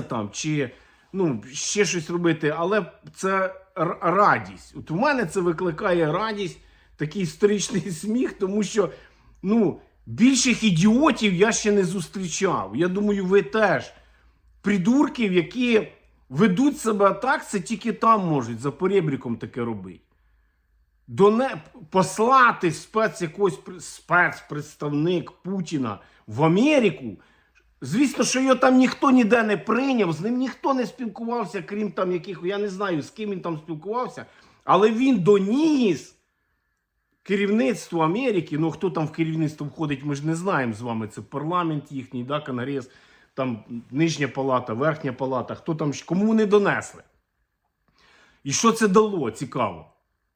там чи ну, ще щось робити, але це радість. От у мене це викликає радість, такий історичний сміх, тому що ну, більших ідіотів я ще не зустрічав. Я думаю, ви теж. Придурків, які ведуть себе так, це тільки там можуть за поребріком таке робити. Доне... Послати спец якогось спецпредставник Путіна в Америку. Звісно, що його там ніхто ніде не прийняв, з ним ніхто не спілкувався, крім там яких, я не знаю, з ким він там спілкувався, але він доніс керівництво Америки. Ну, хто там в керівництво входить, ми ж не знаємо з вами. Це парламент їхній, да, Конгрес, там нижня палата, верхня палата, хто там, кому вони донесли. І що це дало? Цікаво.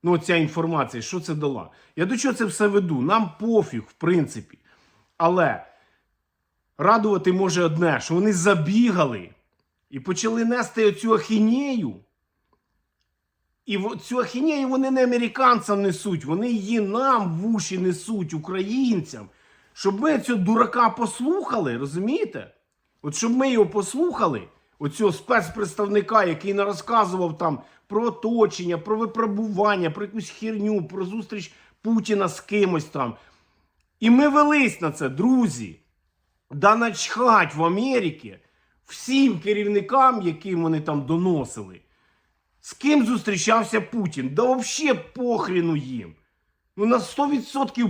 Ну, ця інформація, що це дала? Я до чого це все веду? Нам пофіг, в принципі. Але радувати може одне, що вони забігали і почали нести оцю ахінею. І цю ахінею вони не американцям несуть, вони її нам в уші несуть, українцям. Щоб ми цього дурака послухали, розумієте? От щоб ми його послухали, оцього спецпредставника, який не розказував там про оточення, про випробування, про якусь херню, про зустріч Путіна з кимось там. І ми велись на це, друзі. Да начхать в Америці всім керівникам, яким вони там доносили. З ким зустрічався Путін? Да взагалі похріну їм. Ну на 100%